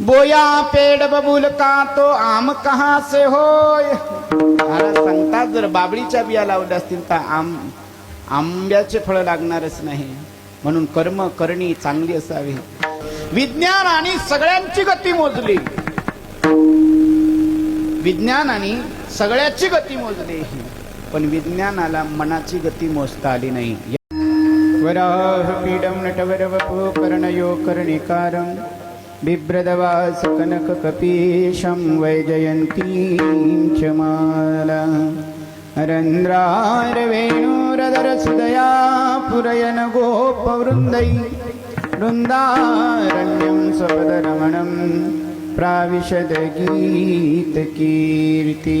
बोया पेड बबूल का तो आम कहा से होय? महाराज सांगतात जर बाबळीच्या बिया लावल्या असतील तर आम आंब्याचे फळ लागणारच नाही. म्हणून कर्म करणी चांगली असावी. विज्ञान आणि सगळ्यांची गती मोजली. विज्ञान आणि सगळ्याची गती मोजली. पण विज्ञानाला मनाची गती मोजता आली नाही. वराहपीडं नटवरवपो कर्णयो कर्णिकारं. बिभ्रदवास कनककपीशं वैजयन्तीं च माला। रन्ध्रारवेणुरदरसुदया पुरयन गोपवृन्दै वृन्दारण्यं स्वपदरमणं प्राविशद गीतकीर्ति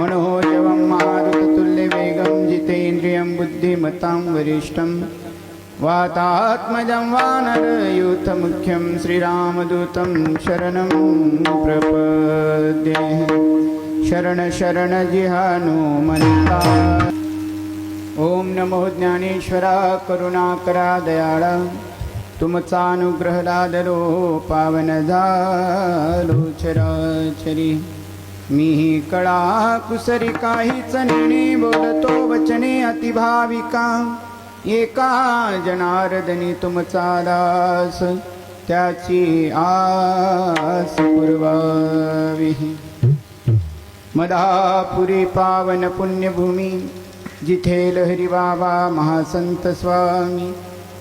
मनोजवं मारुततुल्यवेगं जितेन्द्रियं बुद्धिमतां वरिष्ठं वातात्मजं वानरयूथमुख्यं श्रीरामदूतं शरणं प्रपद्ये। शरण शरण ॐ नमो ज्ञानेश्वरा करुणाकरा दयाळा। तुमचा अनुग्रह लादलो पावन झालो चराचरी मी कळा कुसरी काहीच नेणे बोलतो वचने अतिभाविका। एका जनार्दनी तुमचा दास त्याची आस पुरवावी मदापुरी पावन पुण्यभूमी जिथे लहरी बाबा महासंत स्वामी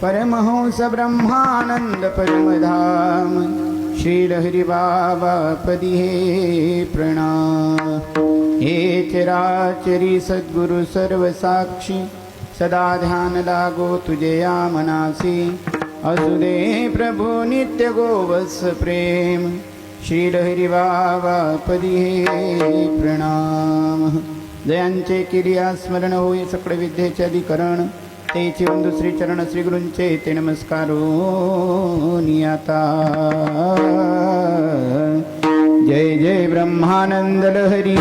परमहंस ब्रह्मानंद परमधाम श्री लहरी बाबा पदी हे प्रणाम. हे चराचरी सद्गुरु सर्व साक्षी सदा ध्यान लागो तुझे या मनासी असुदे प्रभू नित्य गोवत्स प्रेम. श्री लहरी बाबा पदी प्रणाम. जयांचे किरिया स्मरण होय सकळ विद्येचे अधिकरण. ते वंदू श्री चरण श्री गुरूंचे ते नमस्कारो. नियाता. जय जय ब्रह्मानंद लहरी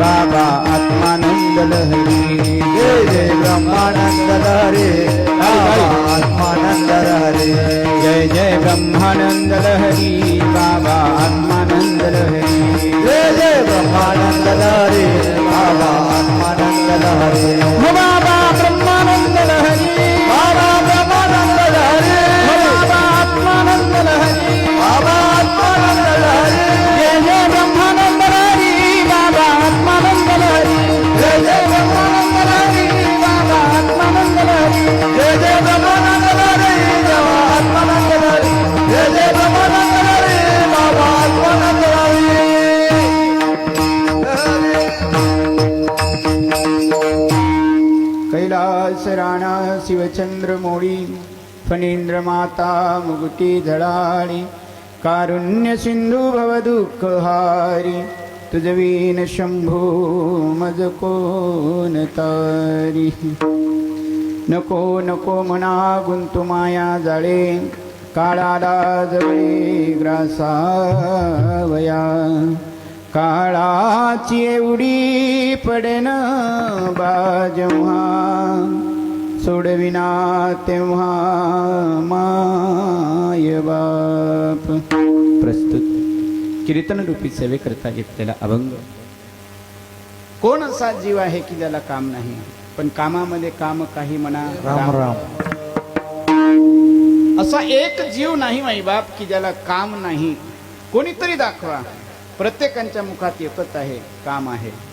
बाबा आत्मानंद लहरी जय जय ब्रह्मानंद हरे आत्मानंद लहरी जय जय ब्रह्मानंद लहरी बाबा आत्मानंद लहरी जय जय ब्रह्मानंद लहरे बाबा आत्मानंद लहरी शिवचंद्र मोळी फणींद्र माता मुगुटी झळाळी कारुण्य सिंधू भव दुःख हारी तुझवीन शंभू मज कोण तारी? नको नको म्हणा गुंतु माया जाळे काळाला जवळे ग्रासावया. काळाची एवढी पडेन बाजव्हा सोडविना तेव्हा माय बाप. प्रस्तुत. कीर्तन रूपी सेवेकरता घेतलेला अभंग. कोण असा जीव आहे की ज्याला काम नाही? पण कामामध्ये काम काही म्हणा राम राम. असा एक जीव नाही माई बाप की ज्याला काम नाही. कोणीतरी दाखवा. प्रत्येकाच्या मुखात एकच आहे काम आहे.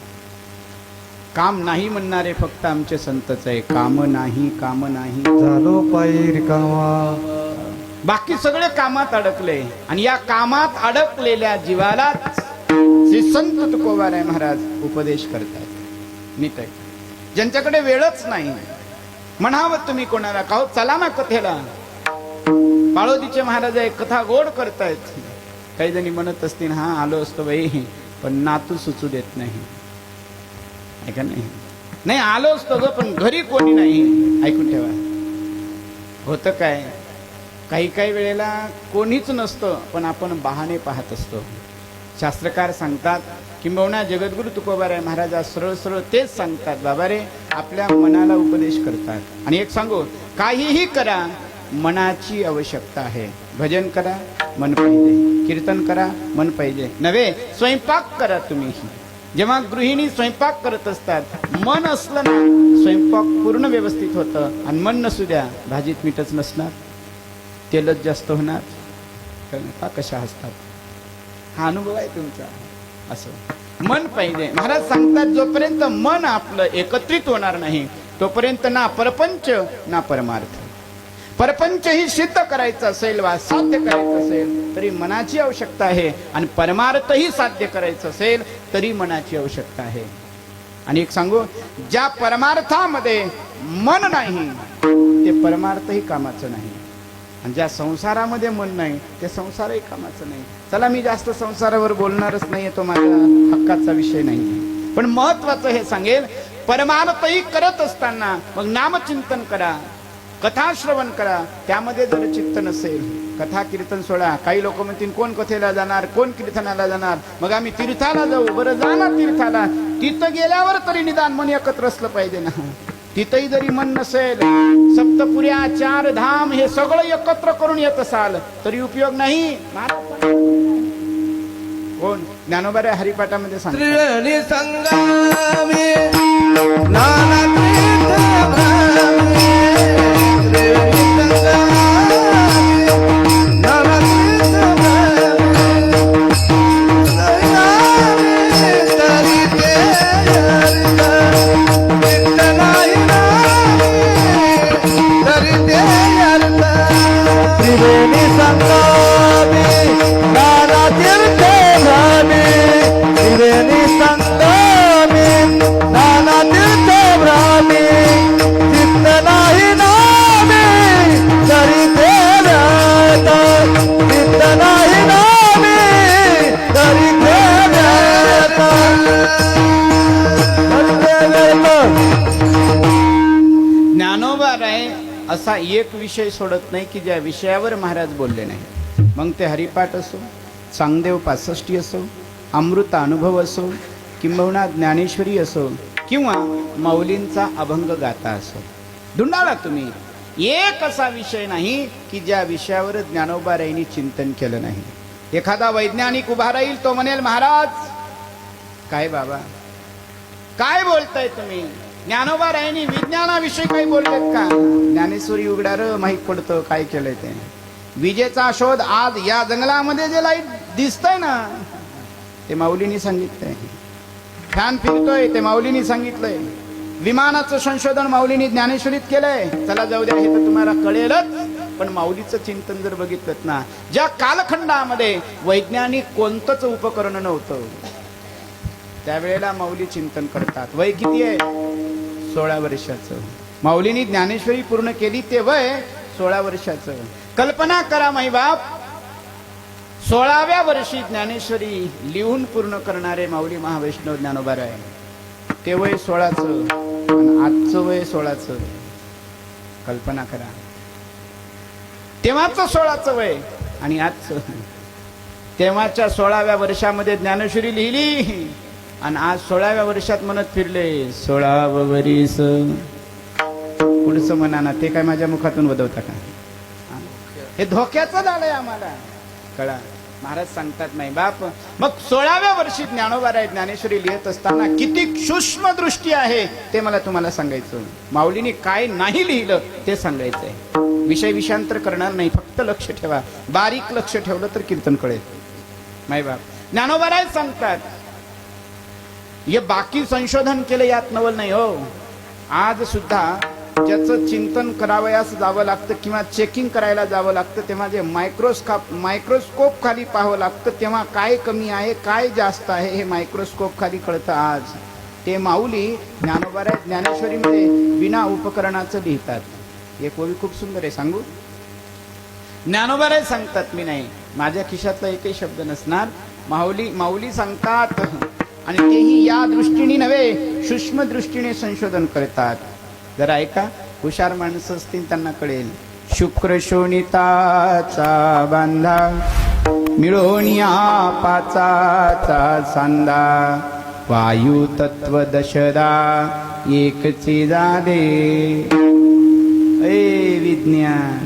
काम नाही म्हणणारे फक्त आमचे संतच आहे. काम नाही काम नाही. झालो पायी रिकामा बाकी सगळे कामात अडकले. आणि या कामात अडकलेल्या जीवाला श्री संत तुकोबाराय महाराज उपदेश करतात नीट आहे. ज्यांच्याकडे वेळच नाही म्हणावं तुम्ही कोणाला का हो, चला ना कथेला. बाळोदीचे महाराज एक कथा गोड करतायत. काही जणी म्हणत असतील हा आलो असतो बाई पण नातू सुचू देत नाही. का नाही नाही आलो ग पण घरी कोणी नाही. ऐकून ठेवा. होतं काय? काही काही वेळेला कोणीच नसतं पण आपण बहाणे पाहत असतो. शास्त्रकार सांगतात किंबहुना जगद्गुरु तुकोबाराय महाराजा सरळ सरळ तेच सांगतात. बाबा रे आपल्या मनाला उपदेश करतात. आणि एक सांगू काहीही करा मनाची आवश्यकता आहे. भजन करा मन पाहिजे. कीर्तन करा मन पाहिजे. नव्हे स्वयंपाक करा तुम्ही जेव्हा गृहिणी स्वयंपाक करत असतात मन असलं ना स्वयंपाक पूर्ण व्यवस्थित होतं. आणि मन नसू द्या भाजीत मीठच नसणार तेलच जास्त होणार कळलं का कशा असतात हा अनुभव आहे तुमचा. असं. मन पाहिजे. महाराज सांगतात जोपर्यंत मन आपलं एकत्रित होणार नाही तोपर्यंत ना परपंच ना परमार्थ. परपंच ही सिद्ध करायचं असेल वा साध्य करायचं असेल तरी मनाची आवश्यकता आहे. आणि परमार्थही साध्य करायचं असेल तरी मनाची आवश्यकता आहे. आणि एक सांगू ज्या परमार्थामध्ये मन नाही ते परमार्थही कामाचं नाही. आणि ज्या संसारामध्ये मन नाही ते संसारही कामाचं नाही. चला मी जास्त संसारावर बोलणारच नाहीये तो माझ्या हक्काचा विषय नाही. पण महत्वाचं हे सांगेल परमार्थही करत असताना मग नामचिंतन करा. कथा श्रवण करा. त्यामध्ये जर चित्त नसेल कथा कीर्तन सोडा. काही लोक म्हणतील कोण कथेला जाणार? कोण कीर्तनाला जाणार? मग आम्ही तीर्थाला जाऊ. बरं जा ना तीर्थाला. तिथं गेल्यावर तरी निदान मन एकत्र असलं पाहिजे ना. तिथंही जरी मन नसेल सप्तपुऱ्या चार धाम हे सगळं एकत्र करून येत असाल तरी उपयोग नाही. कोण? ज्ञानोबारे हरिपाठामध्ये सांग विषय सोडत नाही की ज्या विषयावर महाराज बोलले नाही मग ते हरिपाठ असो चांगदेव पासष्टी असो अमृत अनुभव असो किंबहुना ज्ञानेश्वरी असो किंवा माऊलींचा अभंग गाथा असो. धुंडाळा तुम्ही. एक असा विषय नाही की ज्या विषयावर ज्ञानोबा रायांनी चिंतन केलं नाही. एखादा वैज्ञानिक उभा राहील तो म्हणेल महाराज काय बाबा? काय बोलताय तुम्ही? ज्ञानोबा रायांनी विज्ञानाविषयी काही बोललेत का? ज्ञानेश्वरी उघड्यार माहीत पडतं काय केलंय ते. विजेचा शोध आज या जंगलामध्ये जे लाइट दिसतंय ना ते माऊलीनी सांगितलंय. फॅन फिरतोय ते माऊलीनी सांगितलंय. विमानाचं संशोधन माऊलीनी ज्ञानेश्वरीत केलंय. चला जाऊ द्या हे तर तुम्हाला कळेलच. पण माऊलीचं चिंतन जर बघितलं ना ज्या कालखंडामध्ये वैज्ञानिक कोणतंच उपकरण नव्हतं त्यावेळेला माऊली चिंतन करतात. वय किती आहे? सोळा वर्षाचं. माऊलीनी ज्ञानेश्वरी पूर्ण केली ते वय सोळा वर्षाचं. कल्पना करा माई बाप सोळाव्या वर्षी ज्ञानेश्वरी लिहून पूर्ण करणारे माऊली महावैष्णव ज्ञानोबार आहे ते वय सोळाचं आजचं वय सोळाचं. कल्पना करा. तेव्हाच सोळाचं वय आणि आजचं. तेव्हाच्या सोळाव्या वर्षामध्ये ज्ञानेश्वरी लिहिली. आणि आज सोळाव्या वर्षात म्हणत फिरले. सोळावं वरीस. पुढचं म्हणा ना ते काय माझ्या मुखातून वदवता का? हा? धोक्याचं झाड आहे आम्हाला. कळा. महाराज सांगतात नाही बाप मग सोळाव्या वर्षी ज्ञानोबाराय ज्ञानेश्वरी लिहित असताना किती सूक्ष्म दृष्टी आहे ते मला तुम्हाला सांगायचं. माऊलीने काय नाही लिहिलं ते सांगायचंय. विषय विषांतर करणार नाही फक्त लक्ष ठेवा. बारीक लक्ष ठेवलं तर कीर्तन कळेल. माय बाप. ज्ञानोबाराय सांगतात हे बाकी संशोधन केलं यात नवल नाही हो. आज सुद्धा ज्याचं चिंतन करावयास जावं लागतं किंवा चेकिंग करायला जावं लागतं तेव्हा जे मायक्रोस्कोप मायक्रोस्कोप खाली पाहावं लागतं तेव्हा काय कमी आहे काय जास्त आहे हे मायक्रोस्कोप खाली कळतं आज. ते माऊली ज्ञानोबाराय ज्ञानेश्वरीमध्ये बिना उपकरणाचं लिहितात. हे कवी खूप सुंदर आहे सांगू? ज्ञानोबाराय सांगतात मी नाही. माझ्या खिशातला एकही शब्द नसणार. माऊली माऊली सांगतात. आणि तेही या दृष्टीने नव्हे सूक्ष्म दृष्टीने संशोधन करतात. जरा ऐका हुशार माणसं असतील त्यांना कळेल. शुक्र शोणिताचा बांधा मिळोनिया या पाचाचा सांदा वायू तत्व दशदा एकचे जादे. ए विज्ञान!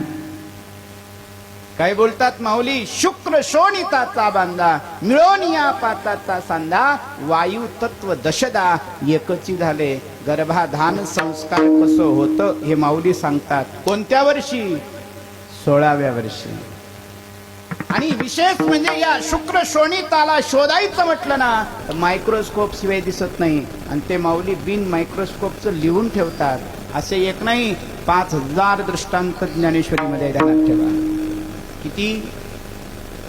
काय बोलतात माऊली? शुक्र शोणिताचा बांधा मिळून या पाताचा सांधा वायू तत्व दशदा एकची झाले. गर्भाधान संस्कार कसं होतं हे माऊली सांगतात. कोणत्या वर्षी? सोळाव्या वर्षी. आणि विशेष म्हणजे या शुक्र शोणिताला शोधायचं म्हटलं ना तर मायक्रोस्कोप शिवाय दिसत नाही. आणि ते माऊली बिन मायक्रोस्कोपचं लिहून ठेवतात. असे एक नाही पाच हजार दृष्टांत ज्ञानेश्वरीमध्ये ध्यानात ठेवा. किती?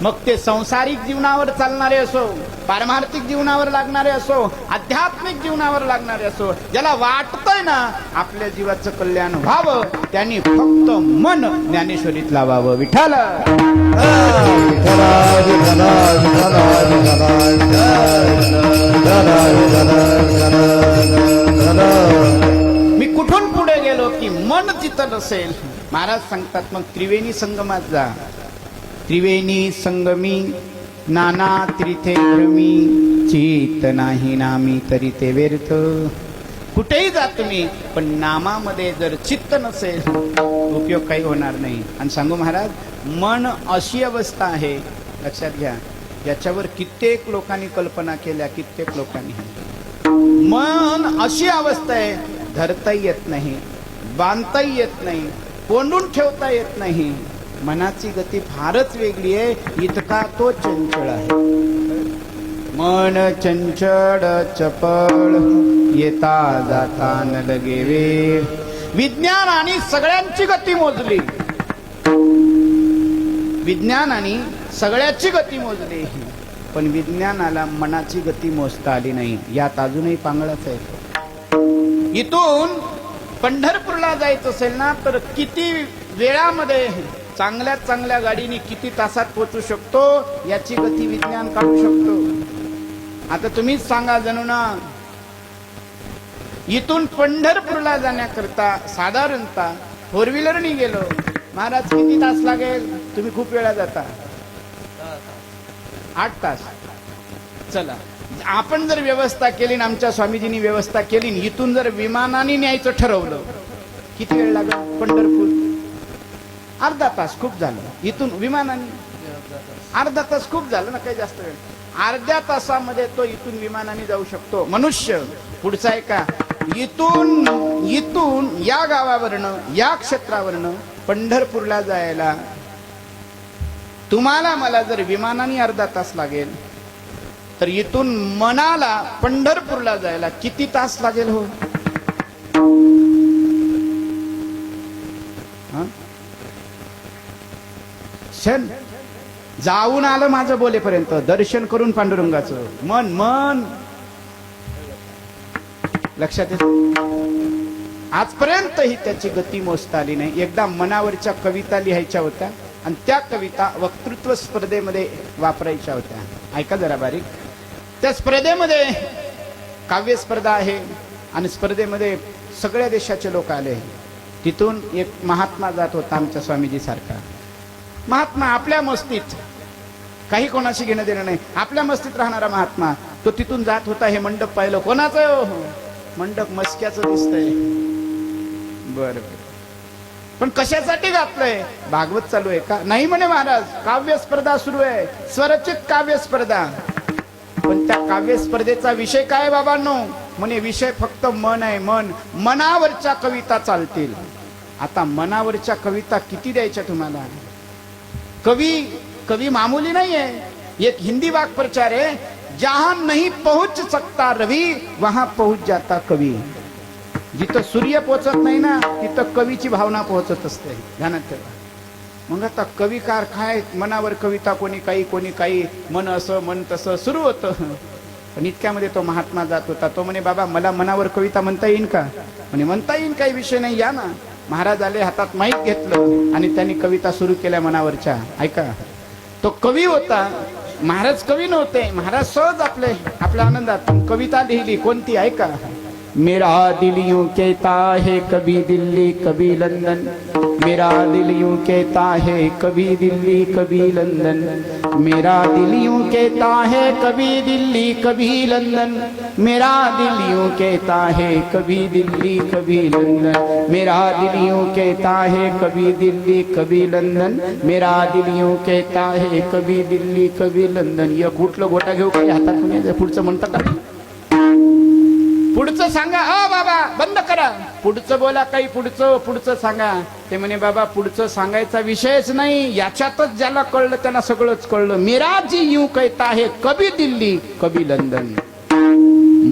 मग ते संसारिक जीवनावर चालणारे असो पारमार्थिक जीवनावर लागणारे असो आध्यात्मिक जीवनावर लागणारे असो ज्याला वाटतंय ना आपल्या जीवाचं कल्याण व्हावं त्यांनी फक्त मन ज्ञानेश्वरीत लावावं. विठाल मी कुठून पुढे गेलो की मन जिथं नसेल? महाराज सांगतात मग त्रिवेणी संगमात जा. त्रिवेणी संगमी नाना त्रिथे भ्रमी चित नाही नामी तरी ते व्यर्थ. कुठेही जा तुम्ही पण नामामध्ये जर चित्त नसेल उपयोग काही होणार नाही. आणि सांगू महाराज मन अशी अवस्था आहे लक्षात घ्या याच्यावर कित्येक लोकांनी कल्पना केल्या कित्येक लोकांनी. मन अशी अवस्था आहे धरताही येत नाही बांधताही येत नाही कोंडून ठेवता येत नाही. मनाची गती फारच वेगळी आहे. इतका तो चंचळ आहे. मन चंचळ चपळ येता जाता न लगे वेळ. विज्ञानाने सगळ्यांची गती मोजली. विज्ञानाने सगळ्याची गती मोजली. पण विज्ञानाला मनाची गती मोजता आली नाही. यात अजूनही पांगळाच आहे. इथून पंढरपूरला जायचं असेल ना तर किती वेळामध्ये चांगल्यात चांगल्या गाडीने किती तासात पोहोचू शकतो याची गती विज्ञान काढू शकतो. आता तुम्हीच सांगा जणू ना इथून पंढरपूरला जाण्याकरता साधारणतः फोर व्हीलरनी गेलो. महाराज किती तास लागेल? तुम्ही खूप वेळा जाता. आठ तास. चला. आपण जर व्यवस्था केली ना आमच्या स्वामीजींनी व्यवस्था केली इथून जर विमानाने न्यायचं ठरवलं किती वेळ लागेल? पंढरपूर. अर्धा तास खूप झालं. इथून विमानाने अर्धा तास खूप झालं ना काही जास्त वेळ. अर्ध्या तासामध्ये तो इथून विमानाने जाऊ शकतो. मनुष्य पुढचा आहे का इथून इथून या गावावरनं या क्षेत्रावरनं पंढरपूरला जायला. तुम्हाला मला जर विमानाने अर्धा तास लागेल तर इथून मनाला पंढरपूरला जायला किती तास लागेल हो? शन जाऊन आलं माझं बोलेपर्यंत. दर्शन करून पांडुरंगाचं. मन मन. लक्षात येत? आजपर्यंत ही त्याची गती मोजता आली नाही. एकदा मनावरच्या कविता लिहायच्या होत्या आणि त्या कविता वक्तृत्व स्पर्धेमध्ये वापरायच्या होत्या. ऐका जरा बारीक. त्या स्पर्धेमध्ये काव्य स्पर्धा आहे आणि स्पर्धेमध्ये सगळ्या देशाचे लोक आले. तिथून एक महात्मा जात होता आमच्या स्वामीजी सारखा. महात्मा आपल्या मस्तीत. काही कोणाशी घेणं देणं नाही. आपल्या मस्तीत राहणारा महात्मा तो तिथून जात होता हे मंडप पाहिलं. कोणाचं? आहे मंडप मस्क्याचं दिसतंय. बर पण कशासाठी घातलंय भागवत चालू आहे का? नाही म्हणे महाराज काव्य स्पर्धा सुरू आहे. स्वरचित काव्य स्पर्धा. पण त्या काव्य स्पर्धेचा विषय काय बाबांनो? म्हणे विषय फक्त मन आहे मन. मनावरच्या कविता चालतील. आता मनावरच्या कविता किती द्यायच्या तुम्हाला? कवी कवी मामूली नहीं है। एक हिंदी वाक प्रचार है जहां नहीं पहुंच सकता रवि वहां पहुंच जाता कवी। जिथं सूर्य पोचत नाही ना तिथं कवीची भावना पोहोचत असते ध्यानात ठेवा। मग आता कविकार काय मनावर कविता कोणी काही कोणी काही मन असं मन तसं सुरू होतं. पण इतक्यामध्ये तो महात्मा जात होता. तो म्हणे बाबा मला मनावर कविता म्हणता येईल का? म्हणे म्हणता येईल काही विषय नाही या ना. महाराज आले हातात माईक घेतलं आणि त्यांनी कविता सुरू केल्या मनावरच्या. ऐका. तो कवी होता. महाराज कवी नव्हते. महाराज सहज आपले आपल्या आनंदात कविता लिहिली. कोणती? ऐका. मेरा दिल यूं कहता है कभी दिल्ली कभी लंदन. मेरा दिल यूं कहता है कभी दिल्ली कभी लंदन. मेरा दिल यूं कहता है कभी दिल्ली कभी लंदन. मेरा दिल यूं कहता है कभी दिल्ली कभी लंदन। मेरा दिल यूं कहता है कभी दिल्ली कभी लंदन। मेरा दिल यूं कहता है कभी दिल्ली कभी लंदन। या कुठलं गोटा घेऊ काही हातात पुढचं म्हणतात का पुढचं सांगा अ बाबा बंद करा. पुढचं बोला काही पुढचं पुढचं सांगा. ते म्हणे बाबा पुढचं सांगायचा विषयच नाही. याच्यातच ज्याला कळलं त्याला सगळंच कळलं. मेरा जी यू कहता है कभी दिल्ली कभी लंदन.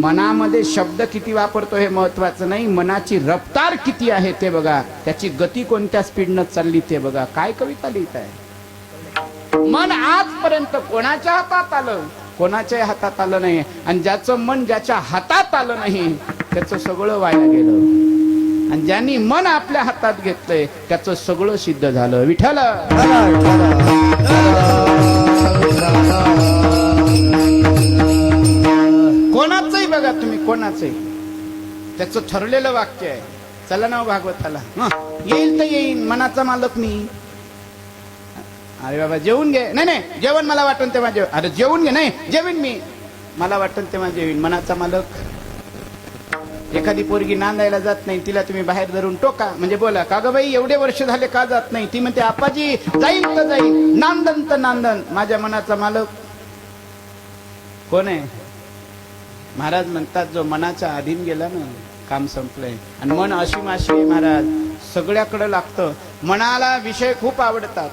मनामध्ये शब्द किती वापरतो हे महत्वाचं नाही. मनाची रफ्तार किती आहे ते बघा. त्याची गती कोणत्या स्पीडनं चालली ते बघा. काय कविता लिहित आहे? मन आजपर्यंत कोणाच्या हातात आलं? कोणाच्याही हातात आलं नाही. आणि ज्याचं मन ज्याच्या हातात आलं नाही त्याचं सगळं वाया गेलं. आणि ज्यांनी मन आपल्या हातात घेतलंय त्याचं सगळं सिद्ध झालं. विठ्ठल! बघा तुम्ही कोणाचंही त्याचं ठरलेलं वाक्य आहे. चला ना हो भागवताला. येईल तर येईन मनाचा मालक मी. अरे बाबा जेवून घे. नाही नाही जेवण मला वाटन तेव्हा जेव अरे जेवून घे नाही जेवीन मी. मला वाटन तेव्हा जेवीन मनाचा मालक. एखादी पोरगी नांदायला जात नाही तिला तुम्ही बाहेर धरून टोका. म्हणजे बोला का ग बाई एवढे वर्ष झाले का जात नाही? ती म्हणते आपाजी जाईल तर जाईल. नांदन तर नांदन. माझ्या मनाचा मालक. कोण आहे? महाराज म्हणतात जो मनाच्या अधीन गेला ना काम संपलंय. आणि मन अशी माशी महाराज. सगळ्याकडे लागतं. मनाला विषय खूप आवडतात.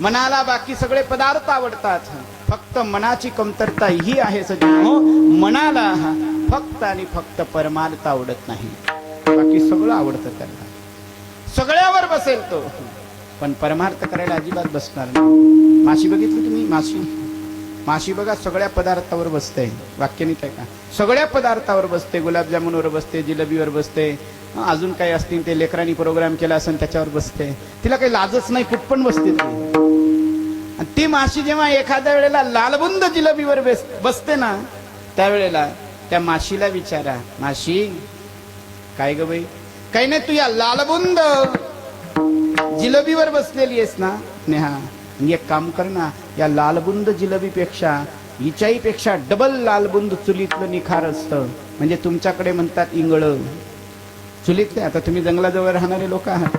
मनाला बाकी सगळे पदार्थ आवडतात. फक्त मनाची कमतरता ही आहे सज्जनो मनाला फक्त आणि फक्त परमार्थ आवडत नाही. बाकी सगळं आवडतं त्याला सगळ्यावर बसेल तो. पण परमार्थ करायला अजिबात बसणार नाही. माशी बघितली तुम्ही? माशी? माशी बघा सगळ्या पदार्थावर बसते वाक्य नाही का सगळ्या पदार्थावर बसते गुलाबजामुनवर बसते जिलेबीवर बसते अजून काही असतील ते? लेकरांनी प्रोग्राम केला असेल त्याच्यावर बसते तिला काही लाजच नाही कुठपण बसते ती. आणि ती माशी जेव्हा एखाद्या वेळेला लालबुंद जिलेबीवर बसते ना त्यावेळेला त्या माशीला विचारा माशी काय ग बाई? काही नाही तू या लालबुंद जिलेबीवर बसलेली आहेस ना नेहा. आणि एक काम कर ना या लालबुंद जिलबीपेक्षा हिच्याही पेक्षा डबल लालबुंद चुलीतलं निखार असतं. म्हणजे तुमच्याकडे म्हणतात इंगळ. चुलीतले आता तुम्ही जंगलाजवळ राहणारे लोक आहात.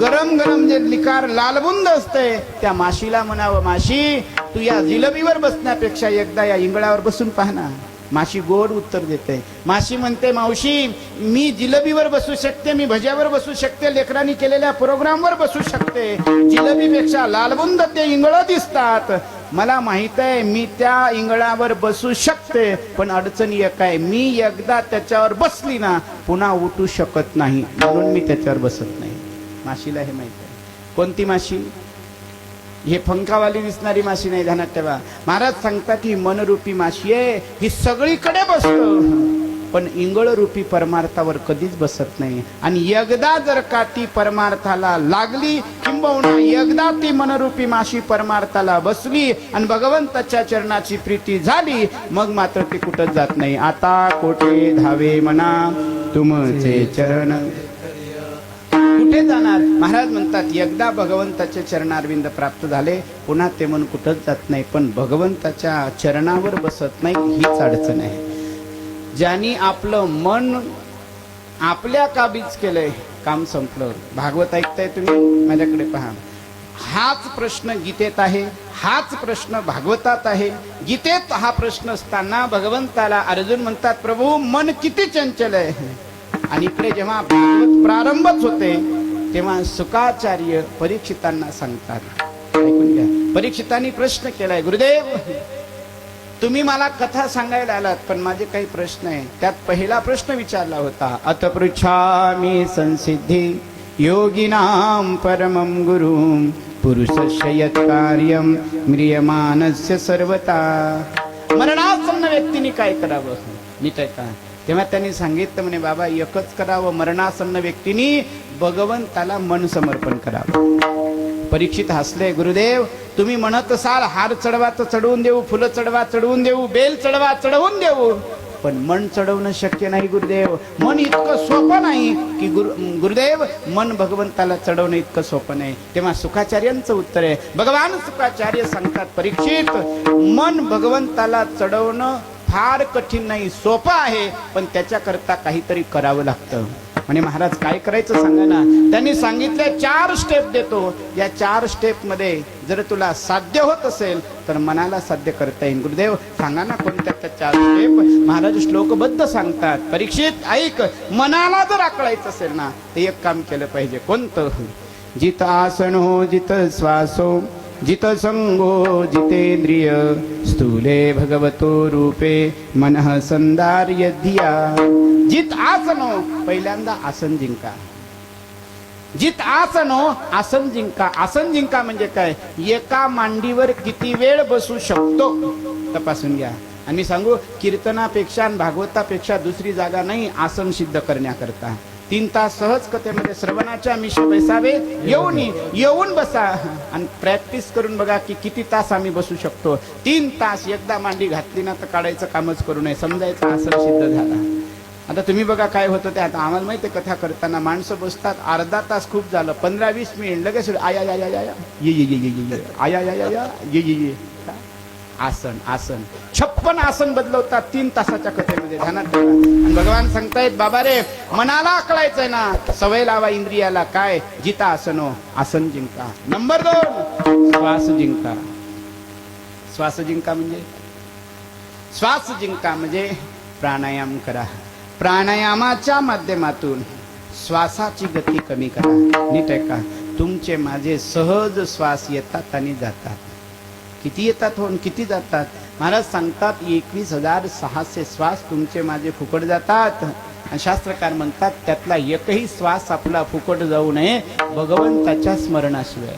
गरम गरम जे निकार लालबुंद असते त्या माशीला म्हणावं माशी तू या जिलबीवर बसण्यापेक्षा एकदा या इंगळावर बसून पाहना माशी गोड उत्तर देते. माशी म्हणते मावशी मी जिलेबीवर बसू शकते मी भज्यावर बसू शकते लेकरांनी केलेल्या प्रोग्रामवर बसू शकते. जिलबीपेक्षा लालबुंद ते इंगळ दिसतात. मला माहीत आहे मी त्या इंगळावर बसू शकते पण अडचण एक आहे मी एकदा त्याच्यावर बसली ना पुन्हा उठू शकत नाही. म्हणून मी त्याच्यावर बसत नाही. माशीला हे माहीत आहे. कोणती माशी? हे पंखावाली दिसणारी माशी नाही ध्यानात तेव्हा महाराज सांगतात ही मनरूपी माशी आहे ही सगळीकडे बसत. पण इंगळरूपी परमार्थावर कधीच बसत नाही. आणि एकदा जर का ती परमार्थाला लागली किंबहुना एकदा ती मनरूपी माशी परमार्थाला बसली आणि भगवंताच्या चरणाची प्रीती झाली मग मात्र ती कुठंच जात नाही. आता कोठे धावे म्हणा तुमचे चरण. कुठे जाणार? महाराज म्हणतात एकदा भगवंताचे चरणारविंद प्राप्त झाले पुन्हा ते मन कुठंच जात नाही पण भगवंताच्या चरणावर बसत नाही हीच अडचण आहे. ज्यांनी आपलं मन आपल्या काबीज केलंय काम संपलं. भागवत ऐकताय तुम्ही? माझ्याकडे पहा. हाच प्रश्न गीतेत आहे हाच प्रश्न भागवतात आहे. गीतेत हा प्रश्न असताना भगवंताला अर्जुन म्हणतात प्रभू मन किती चंचल आहे. आणि इकडे जेव्हा भागवत प्रारंभच होते तेव्हा सुकाचार्य परीक्षितांना सांगतात. ऐकून घ्या. परीक्षितांनी प्रश्न केलाय गुरुदेव तुम्ही मला कथा सांगायला आलात पण माझे काही प्रश्न आहे त्यात पहिला प्रश्न विचारला होता अत पृच्छामी संसिद्धी योगिनाम परमं गुरुं पुरुषस्य यत् कार्यं म्रियमानस्य सर्वता मरणासन्न व्यक्तीने काय करावं? नीट आहे का तेव्हा त्यांनी सांगितलं म्हणे बाबा एकच करावं मरणासन्न व्यक्तीनी भगवंताला मन समर्पण करावं. परीक्षित हसले गुरुदेव तुम्ही म्हणत असाल हार चढवा तर चढवून देऊ फुलं चढवा चढवून देऊ बेल चढवा चढवून देऊ. पण मन चढवणं शक्य नाही गुरुदेव. मन इतकं सोपं नाही की गुरु गुरुदेव मन भगवंताला चढवणं इतकं सोपं नाही. तेव्हा सुखाचार्यांचं उत्तर आहे. भगवान सुखाचार्य सांगतात परीक्षित मन भगवंताला चढवणं फार कठीण नाही सोपं आहे पण त्याच्याकरता काहीतरी करावं लागतं. म्हणे महाराज काय करायचं सांगा ना? त्यांनी सांगितले चार स्टेप देतो. या चार स्टेपमध्ये जर तुला साध्य होत असेल तर मनाला साध्य करता येईल. गुरुदेव सांगा ना कोणत्या त्या चार स्टेप महाराज श्लोकबद्ध सांगतात. परीक्षित ऐक मनाला जर आकळायचं असेल ना ते एक काम केलं पाहिजे. कोणतं? जित आसनो जित श्वासो जितसङ्गो संगो जितेंद्रिय स्थूले भगवतो रूपे मनः संदार्य धिया जित आसनो पहिल्यांदा आसन जिंका। जित आसनो आसन जिंका। आसन जिंका म्हणजे काय? एका मांडीवर किती वेळ बसू शकतो? तपासून घ्या. आणि सांगू कीर्तनापेक्षा आणि भागवतापेक्षा दुसरी जागा नाही आसन सिद्ध करण्याकरता. तीन तास सहज कथेमध्ये श्रवणाच्या मिश बैसावे येऊन येऊन बसा. आणि प्रॅक्टिस करून बघा की किती तास आम्ही बसू शकतो. तीन तास एकदा मांडी घातली ना तर काढायचं कामच करू नये. समजायचं आसन सिद्ध झाला. आता तुम्ही बघा काय होतं ते. आता आम्हाला माहिती आहे कथा करताना माणसं बसतात. अर्धा तास खूप झालं. पंधरा वीस मिनिट. लगेच आया या या या या ये ये ये ये ये. ये आया या या या ये ये ये. आसन आसन. छप्पन आसन बदलवतात तीन तासाच्या कथेमध्ये. ध्यानात ठेवा. भगवान सांगतायत बाबा रे मनाला आकळायचंय ना सवय लावा इंद्रियाला. काय? जिता आसनो आसन जिंका. नंबर दोन श्वास जिंका. श्वास जिंका म्हणजे? श्वास जिंका म्हणजे प्राणायाम करा. प्राणायामाच्या माध्यमातून श्वासाची गती कमी करा. नीट आहे का तुमचे माझे सहज श्वास येतात आणि जातात. किती येतात हो किती जातात? महाराज सांगतात एकवीस हजार सहाशे श्वास तुमचे माझे फुकट जातात. आणि शास्त्रकार म्हणतात त्यातला एकही श्वास आपला फुकट जाऊ नये भगवंताच्या स्मरणाशिवाय.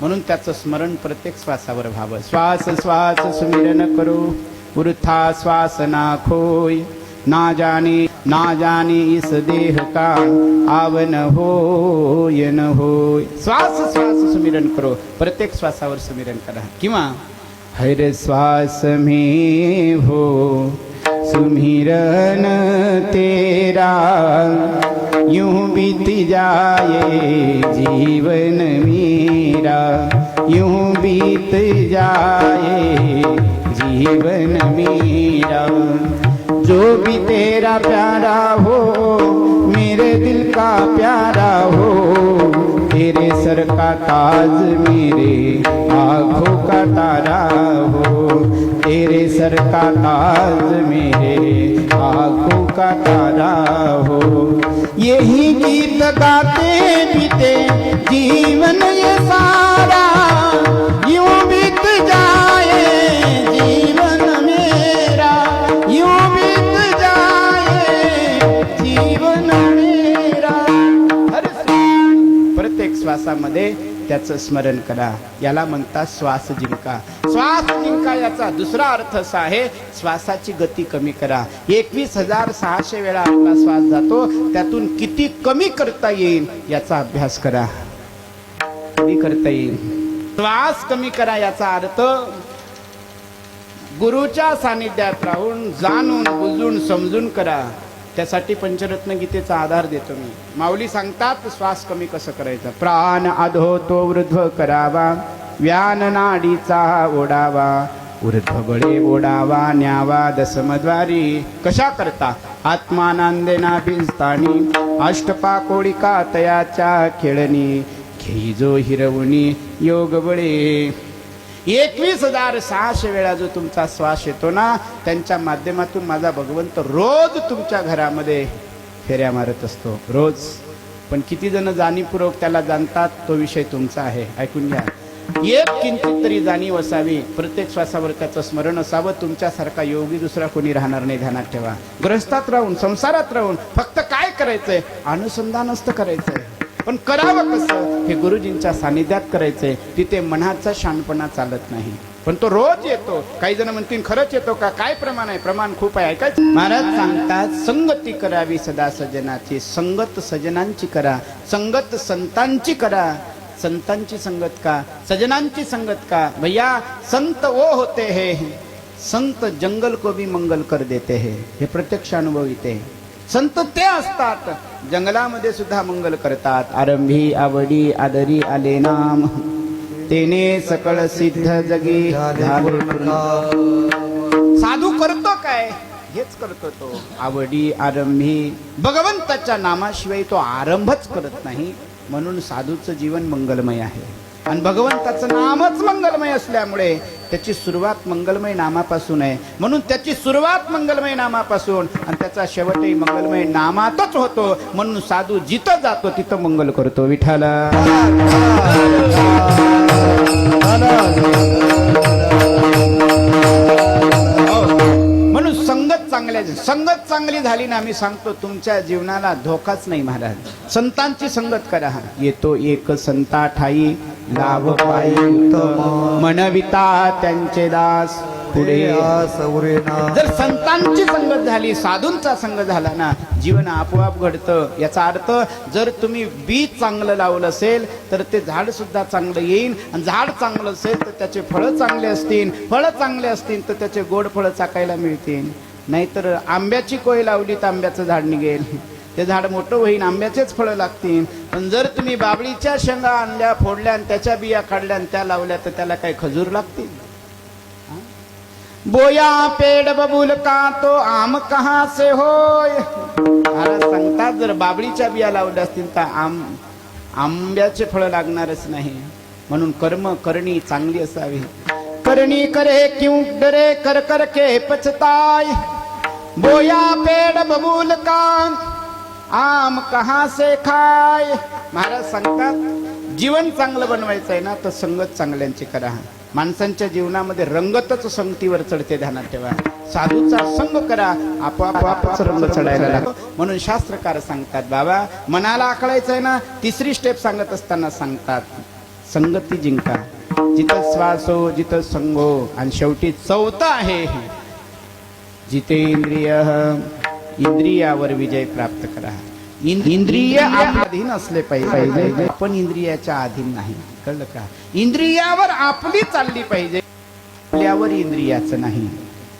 म्हणून त्याचं स्मरण प्रत्येक श्वासावर व्हावं. श्वास श्वास सुमिरन करू वृथा श्वास नाखोय ना जाने ना जाने इस देह का आवन होय न होय। श्वास श्वास सुमिरन करो। प्रत्येक श्वासावर सुमिरन करा। किंवा हर श्वास में हो सुमिरन तेरा। यूँ बीत जाए जीवन मेरा। यूँ बीत जाए जीवन मेरा। जो भी तेरा प्यारा हो, मेरे दिल का प्यारा हो, तेरे सर का ताज मेरे आँखों का तारा हो, तेरे सर का ताज मेरे आँखों का तारा हो। यही गीत गाते बीते, जीवन ये श्वासामध्ये त्याचं स्मरण करा. याला म्हणतात श्वास जिंका. श्वास जिंका याचा दुसरा अर्थ असा आहे श्वासाची गती कमी करा. एकवीस हजार सहाशे वेळा आपला श्वास जातो त्यातून किती कमी करता येईल याचा अभ्यास करा. कमी करता येईल. श्वास कमी करा याचा अर्थ गुरुच्या सानिध्यात राहून जाणून बुजून समजून करा. त्यासाठी पंचरत्न गीतेचा आधार देतो मी. माऊली सांगतात श्वास कमी कसं करायचं? प्राण आधो तो वृद्ध करावा व्यान नाडीचा ओढावा वृद्ध बळे ओढावा न्यावा दसमद्वारी. कशा करता? आत्मानंदेना भिजतानी अष्टपाकोळिका तयाच्या खेळणी घेई जो हिरवणी योग बळे. एकवीस हजार सहाशे वेळा जो तुमचा श्वास येतो ना त्यांच्या माध्यमातून माझा भगवंत रोज तुमच्या घरामध्ये फेऱ्या मारत असतो रोज. पण किती जण जाणीवपूर्वक त्याला जाणतात तो विषय तुमचा आहे. ऐकून घ्या. एक किंचित तरी जाणीव असावी. प्रत्येक श्वासावर त्याचं स्मरण असावं. तुमच्यासारखा योगी दुसरा कोणी राहणार नाही ध्यानात ठेवा. ग्रस्तात राहून संसारात राहून फक्त काय करायचंय? अनुसंधान असतं करायचंय. पण करावं कसं? हे गुरुजींच्या सानिध्यात करायचंय. तिथे मनाचा शानपणा चालत नाही. पण तो रोज येतो. काही जण म्हणतील खरंच येतो का? काय प्रमाण आहे? प्रमाण खूप आहे. ऐकायचं? महाराज सांगतात संगती करावी सदा सजनाची संगत सजनांची करा. संगत संतांची करा. संतांची संगत का? सजनांची संगत का? भैया संत वो होते हे. संत जंगल को भी मंगल कर देते हे. हे प्रत्यक्ष अनुभव इथे. संत ते असतात. जंगलामध्ये सुद्धा मंगल करतात. आरंभी आवडी आदरी आले नाम. तेने सकळ सिद्ध जगी. साधू करतो काय? हेच करतो तो. आवडी आरंभी. भगवंताच्या नामाशिवाय तो आरंभच करत नाही. म्हणून साधूचं जीवन मंगलमय आहे. आणि भगवंताचं नामच मंगलमय असल्यामुळे त्याची सुरुवात मंगलमय नामापासून आहे म्हणून त्याची सुरुवात मंगलमय नामापासून आणि त्याचा शेवटही मंगलमय नामातच होतो म्हणून साधू जिथं जातो तिथं मंगल करतो विठाला चांगल्या संगत चांगली झाली ना मी सांगतो तुमच्या जीवनाला धोकाच नाही महाराज. संतांची संगत करा. येतो एक संता ठाई लाभ पायी. म्हणविता त्यांचे दास पुढे. जर संतांची संगत झाली साधूंचा संग झाला ना जीवन आपोआप घडतं. याचा अर्थ जर तुम्ही बीज चांगलं लावलं असेल तर ते झाड सुद्धा चांगलं येईल आणि झाड चांगलं असेल तर त्याचे फळं चांगले असतील. फळं चांगले असतील तर त्याचे गोड फळं चाकायला मिळतील. नाहीतर आंब्याची कोय लावली तर आंब्याचं झाड निघेल. ते झाड मोठं होईन आंब्याचेच फळं लागतील. पण जर तुम्ही बाबळीच्या शेंगा आणल्या फोडल्या आणि त्याच्या बिया काढल्या आणि त्या लावल्या तर त्याला काही खजूर लागतील? बोया पेड़ बबुल का तो आम कहा से होय? महाराज सांगतात जर बाबळीच्या बिया लावल्या असतील तर आम आंब्याचे फळ लागणारच नाही. म्हणून कर्म करणी चांगली असावी. करणी करे क्यों डरे कर कर के पछताय. बोया पेड़ बबूल का आम कहा से खाय महाराज सांगतात जीवन चांगलं बनवायचं आहे ना तर संगत चांगल्यांची करा. माणसांच्या जीवनामध्ये रंगतच संगतीवर चढते ध्यानात ठेवा. साधूचा संग करा आपोआप रंग चढायला लागतो. म्हणून शास्त्रकार सांगतात बाबा मनाला आकळायचं आहे ना तिसरी स्टेप सांगत असताना सांगतात संगती जिंका. जिथं श्वासो जिथं संगो आणि शेवटी चौथा आहे जितेंद्रिय इंद्रियावर विजय प्राप्त करा. इंद्रिय अधीन असले पाहिजे आपण इंद्रियाच्या अधीन नाही. कळलं का? इंद्रियावर आपली चालली पाहिजे. आपल्यावर इंद्रियाचं नाही.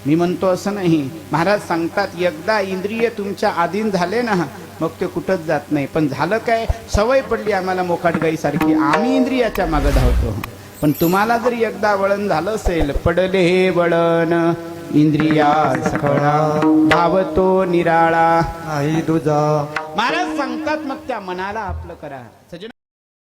मी म्हणतो असं नाही. महाराज सांगतात एकदा इंद्रिय तुमच्या अधीन झाले ना मग ते कुठंच जात नाही. पण झालं काय? सवय पडली आम्हाला मोकाट गाईसारखी आम्ही इंद्रियाच्या मागं धावतो. पण तुम्हाला जर एकदा वळण झालं असेल पडले हे वळण. इंद्रिया सकळा धावतो निराळा. नाही तुझा महाराज सांगतात मग त्या मनाला आपलं करा. सजन